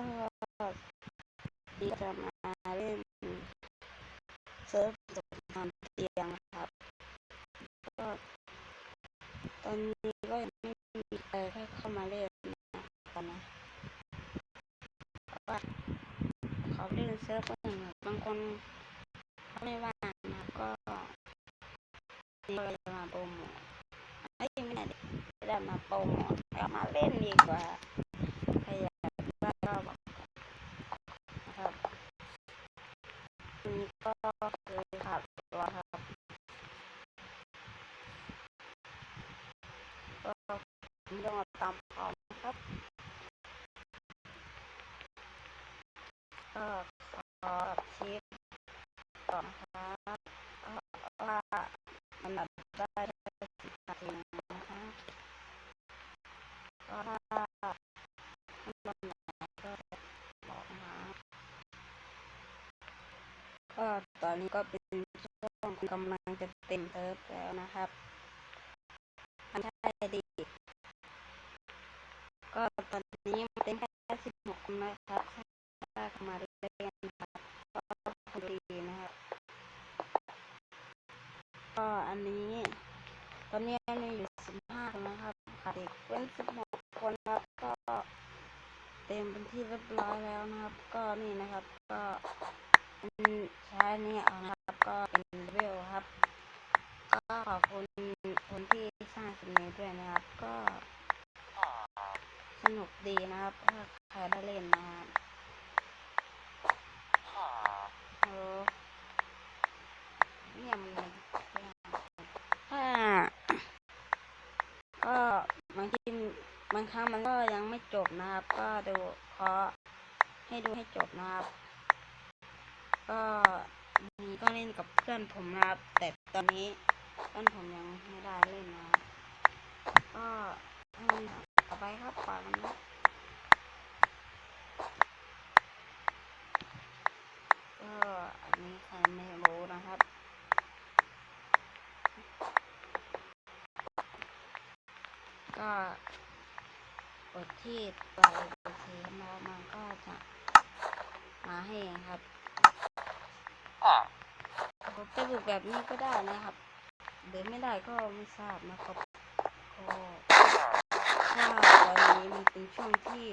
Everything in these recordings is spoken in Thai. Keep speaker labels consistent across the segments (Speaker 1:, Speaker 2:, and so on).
Speaker 1: ก็ดีจะมาเล่นเซิร์ฟตกนอนเตียงครับ ก็ตอนนี้ก็ยังไม่มีใครเข้ามาเล่นนะครับนะเพราะว่าเขาเล่นเซิร์ฟก็อย่างบางคนเขาไม่ว่างนะก็เลยมาโปรโมทไอ้ยไม่ได้ไม่ได้มาโปรโมทเอามาเล่นดีกว่าใครอยากได้ก็บอกนะครับนี่ก็คือขับรถครับ ก็ผมต้องเอาตามพร้อมนะครับ ก็ขอชิปก่อนครับก็ว่ามันดับได้สิบนาทีนะครับก็ถ้าขั้นตอนไหนก็บอกนะก็ตอนนี้ก็เป็นช่วงกำลังจะเต็มเติร์ฟแล้วนะครับอันใช่ดีก็ตอนนี้มันเป็นแค่สิบหกนะครับถ้าเข้ามาเล่นนะครับก็พอดีนะครับ ก็ อันนี้ ตอนนี้มีอยู่สิบห้าคนนะครับขาดอีกเป็นสิบหกคนครับก็เต็มเป็นที่เรียบร้อยแล้วนะครับ ก็นี่นะครับ ก็ใช้นี่เอานะครับ ก็เป็นเวลครับ ก็ขอบคุณคนที่สร้างสิ่งนี้ด้วยนะครับ ก็สนุกดีนะครับถ้าใครได้เล่นนะครับโอ้เนี่ยมันถ้าก็บางทีบางครั้งมันก็ยังไม่จบนะครับ ก็ดูขอให้ดูให้จบนะครับ ก็มีก็เล่นกับเพื่อนผมนะครับ แต่ตอนนี้เพื่อนผมยังไม่ได้เล่นนะก็ให้มันต่อไปครับปล่อยมันนะก็อันนี้ใครไม่รู้นะครับก็ ดที่ตัวโอเคแล้วมันก็จะมาให้เองครับผมจะบุกแบบนี้ก็ได้นะครับหรือไม่ได้ก็ไม่ทราบนะครับก็ถ้าตอนนี้มันเป็นช่วงที่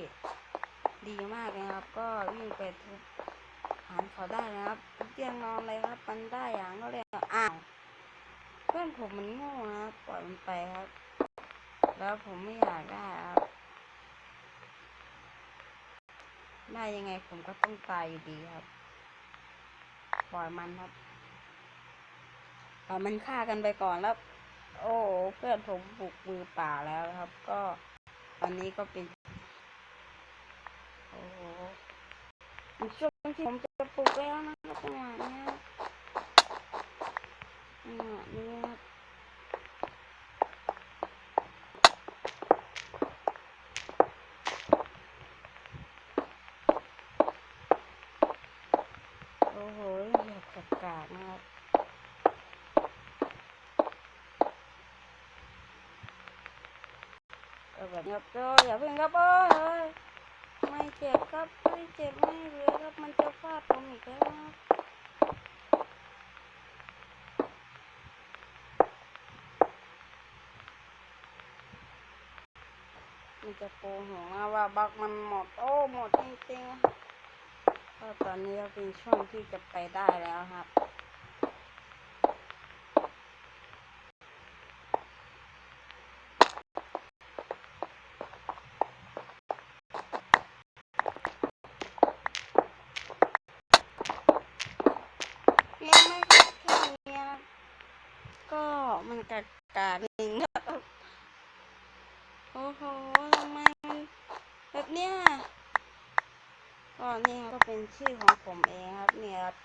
Speaker 1: ดีมากเลยครับ ก็วิ่งไปทุบหานเขาได้นะครับเตียงนอนเลยครับมันได้อย่างก็เลยอ้าวเพื่อนผมมันโง่นะครับปล่อยมันไปครับ แล้วผมไม่อยากได้ครับ ได้ยังไงผมก็ต้องตายอยู่ดีครับ ปล่อยมันครับปล่อยมันฆ่ากันไปก่อนแล้ว โอ้เพื่อนผมบุกมือป่าแล้วครับ ก็ตอนนี้ก็เป็น โอ้โหช่วงที่ผมจะปลุกแล้วนะครับจังหวะนี้ยจังหวะนี้ครับ โอ้โหอยากจัดการนะครับ ก็ แบบงับก็อย่าเพิ่งครับโอ้ยไม่เจ็บครับไม่เจ็บไม่เหลือครับมันจะฟาดผมอีกแล้วครับมันจะโกหกว่าบักมันหมดโอ้หมดจริงๆก็ตอนนี้ก็เป็นช่วงที่จะไปได้แล้วครับ ยังไม่ครบแค่นี้นะก็มันกากาหนึ่งครับโอ้โหทำไมมันแบบเนี้ยก็นี่ครับก็เป็น ชื่อของผมเองครับเนี่ยครับ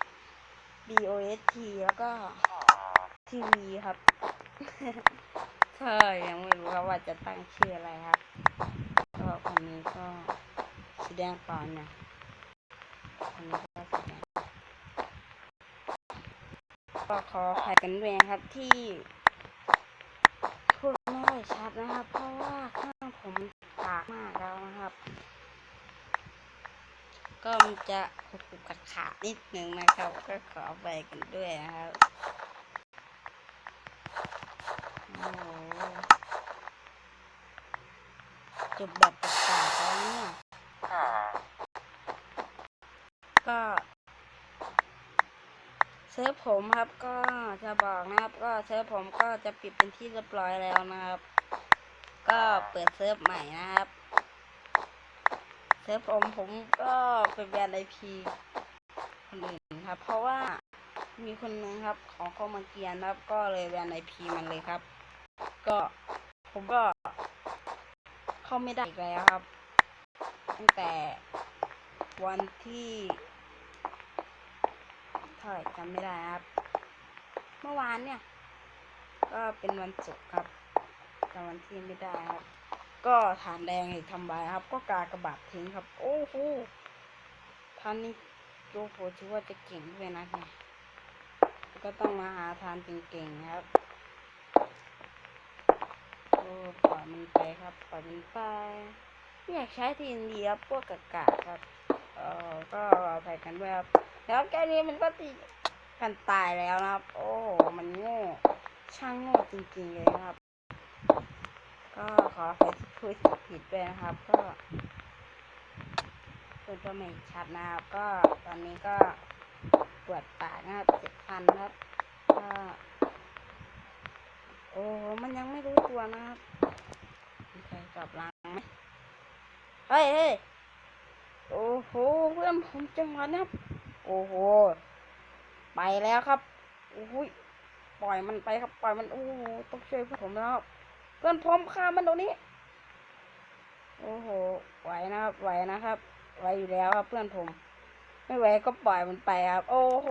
Speaker 1: B O S T แล้วก็ทีวีครับเธอยังไม่รู้ครับว่าจะตั้งชื่ออะไรครับก็คนนี้ก็แสดงก่อนเนี่ยคนนี้ก็แสดงก็ขออภัยกันด้วยครับที่พูดไม่ค่อยชัดนะครับ เพราะว่าเครื่องผมกากมากแล้วนะครับ ก็มันจะขุกขัดขาดนิดนึงนะครับ ก็ขอไปกันด้วยนะครับโอ้โหจบแบบประกาศแล้วเนี่ยก็เซิร์ฟผมครับก็จะบอกนะครับ ก็เซิร์ฟผมก็จะปิดเป็นที่เรียบร้อยแล้วนะครับ ก็เปิดเซิร์ฟใหม่นะครับ เซิร์ฟผมผมก็เป็นแบรนด์ไอพีคนอื่นครับ เพราะว่ามีคนนึงครับ ของเข้ามาเกียนครับ ก็เลยแบรนด์ไอพีมันเลยครับ ก็ผมก็ เข้าไม่ได้อีกแล้วครับ ตั้งแต่วันที่เท่าไหร่จำไม่ได้ครับ เมื่อวานเนี่ย ก็เป็นวันศุกร์ครับจำวันที่ไม่ได้ครับ ก็ฐานแดงอีกทำลายครับ ก็กากระบาดทิ้งครับ โอ้โหท่านนี้โอ้โหถือว่าจะเก่งด้วยนะเนี่ยก็ต้องมาหาทานเก่งๆครับโอ้ปล่อยมันไปครับปล่อยมันไปอยากใช้ทีนดีครับพวกกากาครับ เออก็ใส่กันด้วยครับ แล้วแค่นี้มันก็ตีกันตายแล้วนะครับ โอ้โหมันโง่ ช่างโง่จริงๆเลยครับ ก็ขอไปที่พูดผิดด้วยนะครับ ก็พูดก็ไม่ชัดนะครับ ก็ตอนนี้ก็ปวดปากนะครับเจ็บฟันครับก็โอ้มันยังไม่รู้ตัวนะครับใครกลับล้างไหมเฮ้ยเฮ้ยโอ้โหเพื่อนผมจังหวะนี้ครับ โอ้โห ไปแล้วครับโอ้ยปล่อยมันไปครับ ปล่อยมัน โอ้โหต้องช่วยเพื่อนผมแล้วครับ เพื่อนผมฆ่ามันตรงนี้ โอ้โห ไหวนะครับ ไหวนะครับ ไหวอยู่แล้วครับ เพื่อนผม ไม่ไหวก็ปล่อยมันไปครับ โอ้โห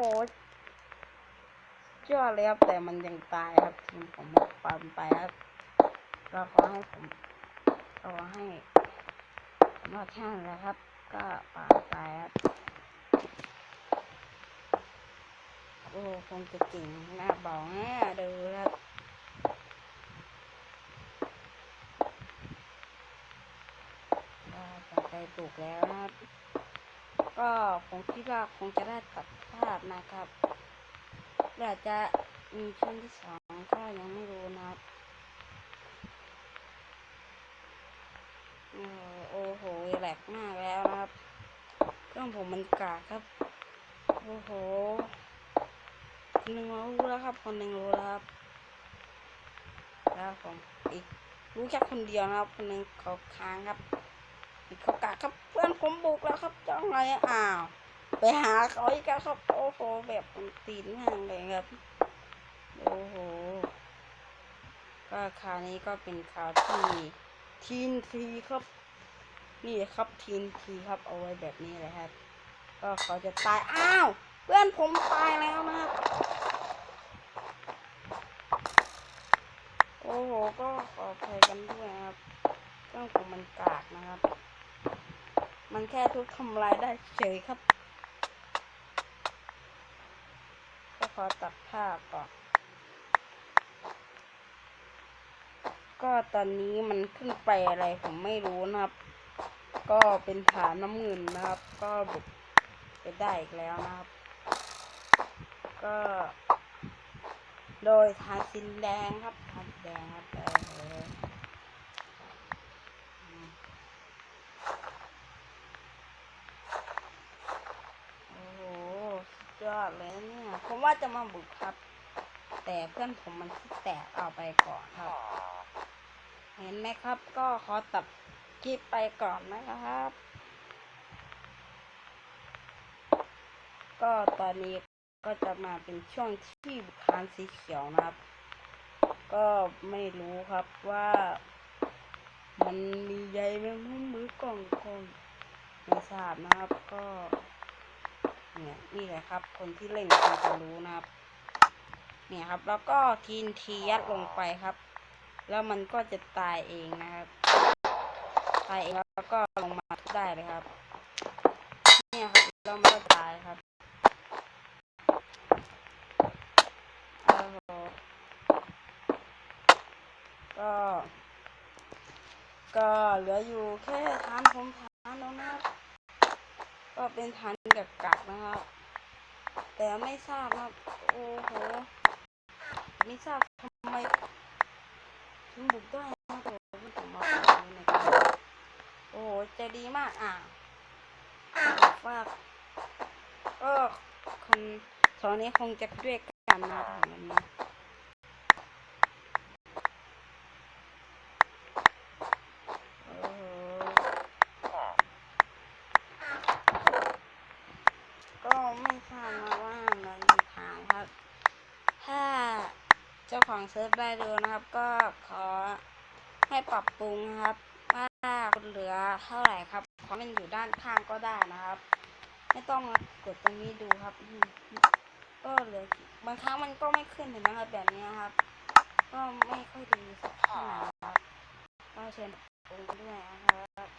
Speaker 1: ยอดเลยครับ แต่มันยังตายครับทีมผมปล่อยมันไปครับก็ขอให้ผมขอให้รอดแค่นั้นแหละครับ ก็ปล่อยไปครับโอ้คงจะเก่งนะบอกแน่ดูครับ ก็จะไปปลูกแล้วนะครับ ก็ผมคิดว่าคงจะได้ตัดภาพนะครับอาจจะมีช่วงที่สองก็ยังไม่รู้นะครับโอ้โหแหลกมากแล้วนะครับเครื่องผมมันกากครับ โอ้โหคนหนึ่งรู้แล้วครับ คนหนึ่งรู้แล้วครับแล้วผมอีกรู้แค่คนเดียวนะครับ คนหนึ่งเขาค้างครับ เขากะครับเพื่อนผมบุกแล้วครับจ้องอะไรอ้าว ไปหาเขาอีกแล้วครับโอ้โหแบบตีนห่างเลยครับโอ้โหก็คราวนี้ก็เป็นข่าวที่ทีนทีครับ นี่ครับทีนทีครับเอาไว้แบบนี้เลยครับ ก็เขาจะตายอ้าว เพื่อนผมตายแล้วนะครับโอ้โหก็ขออภัยกันด้วยนะครับเรื่องของมันกากนะครับ มันแค่ทุบทำลายได้เฉยครับ ก็ขอตัดภาพก่อน ก็ตอนนี้มันขึ้นไปอะไรผมไม่รู้นะครับ ก็เป็นฐานน้ำเงินนะครับ ก็บุกไปได้อีกแล้วนะครับ ก็ โดยทานสินแดงครับทานแดงครับเอออืมโอ้โหสุดยอดเลยนะเนี่ย ผมว่าจะมาบุกครับ แต่เพื่อนผมมันที่แตกเอาไปก่อนครับ เห็นไหมครับ ก็ขอตัดคลิปไปก่อนนะครับ ก็ตอนนี้ก็จะมาเป็นช่วงที่บุคานสีเขียวนะครับ ก็ไม่รู้ครับว่า มันมีใยแมงมุมหรือกล่องกล่องไม่ทราบนะครับก็ เนี่ยนี่แหละครับ คนที่เล่นคงจะรู้นะครับ เนี่ยครับ แล้วก็ทีนทียัดลงไปครับ แล้วมันก็จะตายเองนะครับ ตายเองแล้วก็ลงมาได้เลยครับ เนี่ยครับแล้วมันก็ตายครับก็ ก็เหลืออยู่แค่ฐานผมฐานแล้วนะครับก็เป็นฐาน กักกักๆนะครับ แต่ไม่ทราบครับ โอ้โห ไม่ทราบทำไมถึงบุกได้นะครับโอ้โหผมมาขอดูหน่อยครับโอ้โหจะดีมากอะว่าเออคนสองนี้คงจะด้วยกันนะแถวนั้นนะโอ้โหก็ไม่ทราบนะว่ามันมีทางครับ ถ้าเจ้าของเซิร์ฟได้ดูนะครับ ก็ขอให้ปรับปรุงนะครับว่าเหลือเท่าไหร่ครับขอมันอยู่ด้านข้างก็ได้นะครับ ไม่ต้องมากดตรงนี้ดูครับ ก็เหลือบางครั้งมันก็ไม่ขึ้นเห็นไหมครับแบบนี้ครับ ก็ไม่ค่อยดีสักเท่าไหร่ครับก็เชิญปรุงด้วยนะครับ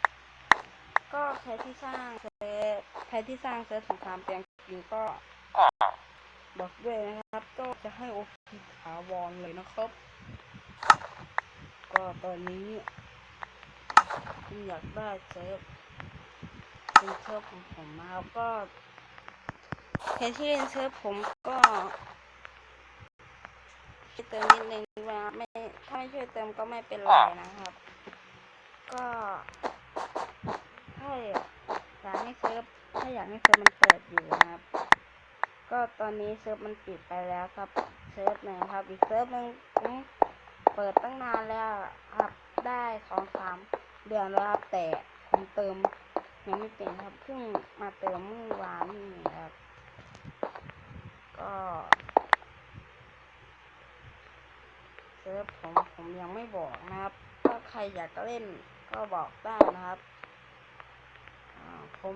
Speaker 1: ก็ใครที่สร้างเซิร์ฟใครที่สร้างเซิร์ฟสงครามเปียงกินก็บอกด้วยนะครับ ก็จะให้โอพีถาวรเลยนะครับ ก็ตอนนี้ผมอยากได้เซิร์ฟเป็นเซิร์ฟของผมนะครับก็ใครที่เล่นเซิร์ฟผมก็เติมนิดนึงว่าไม่ถ้าไม่ช่วยเติมก็ไม่เป็นไรนะครับ ก็ถ้าอยากให้เซิร์ฟถ้าอยากให้เซิร์ฟมันเปิดอยู่นะครับ ก็ตอนนี้เซิร์ฟมันปิดไปแล้วครับ เซิร์ฟหนึ่งครับอีกเซิร์ฟหนึ่งเปิดตั้งนานแล้วครับได้สองสามเดือนแล้วครับแต่ผมเติมยังไม่เป็นครับเพิ่งมาเติมเมื่อวานนี่ครับ ก็เซิร์ฟผมผมยังไม่บอกนะครับ ถ้าใครอยากเล่นก็บอกได้นะครับผม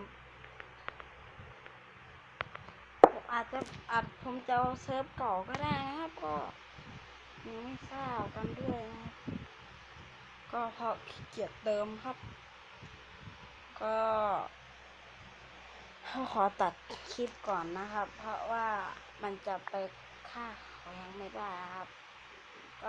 Speaker 1: ผม อาจจะอัดผมจะเอาเซิร์ฟเก่าก็ได้นะครับ ก็ยังไม่ทราบกันด้วยนะครับก็เพราะขี้เกียจเติมครับ ก็ขอตัดคลิปก่อนนะครับ เพราะว่ามันจะไปฆ่าเขายังไม่ได้ครับ